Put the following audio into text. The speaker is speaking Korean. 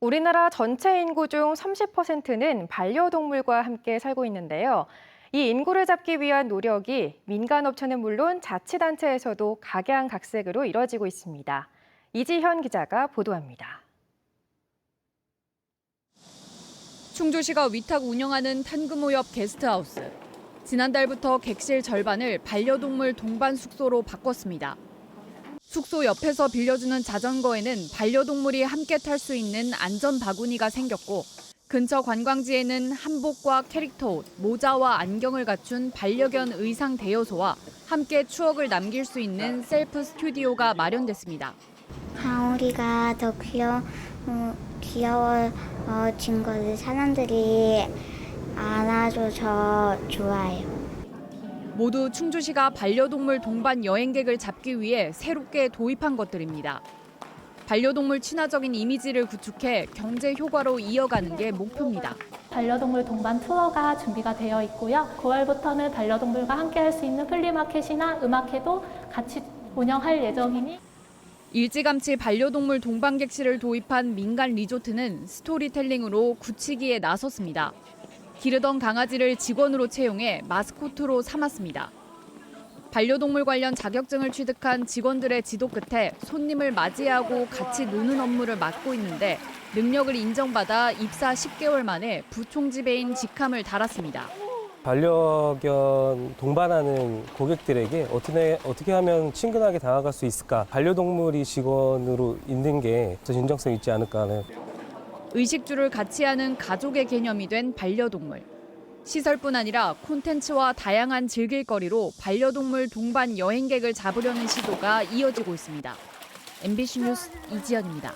우리나라 전체 인구 중 30%는 반려동물과 함께 살고 있는데요. 이 인구를 잡기 위한 노력이 민간업체는 물론 자치단체에서도 각양각색으로 이뤄지고 있습니다. 이지현 기자가 보도합니다. 충주시가 위탁 운영하는 탄금호 옆 게스트하우스. 지난달부터 객실 절반을 반려동물 동반 숙소로 바꿨습니다. 숙소 옆에서 빌려주는 자전거에는 반려동물이 함께 탈 수 있는 안전 바구니가 생겼고 근처 관광지에는 한복과 캐릭터 옷, 모자와 안경을 갖춘 반려견 의상 대여소와 함께 추억을 남길 수 있는 셀프 스튜디오가 마련됐습니다. 하울이가 더 귀여, 어, 귀여워진 거를 사람들이 안아줘서 좋아요. 모두 충주시가 반려동물 동반 여행객을 잡기 위해 새롭게 도입한 것들입니다. 반려동물 친화적인 이미지를 구축해 경제 효과로 이어가는 게 목표입니다. 반려동물 동반 투어가 준비가 되어 있고요. 9월부터는 반려동물과 함께 할 수 있는 플리마켓이나 음악회도 같이 운영할 예정이니 일찌감치 반려동물 동반 객실을 도입한 민간 리조트는 스토리텔링으로 굳히기에 나섰습니다. 기르던 강아지를 직원으로 채용해 마스코트로 삼았습니다. 반려동물 관련 자격증을 취득한 직원들의 지도 끝에 손님을 맞이하고 같이 노는 업무를 맡고 있는데 능력을 인정받아 입사 10개월 만에 부총 지배인 직함을 달았습니다. 반려견 동반하는 고객들에게 어떻게, 어떻게 하면 친근하게 다가갈 수 있을까? 반려동물이 직원으로 있는 게더 진정성 있지 않을까 하는 의식주를 같이 하는 가족의 개념이 된 반려동물. 시설뿐 아니라 콘텐츠와 다양한 즐길거리로 반려동물 동반 여행객을 잡으려는 시도가 이어지고 있습니다. MBC 뉴스 이지연입니다.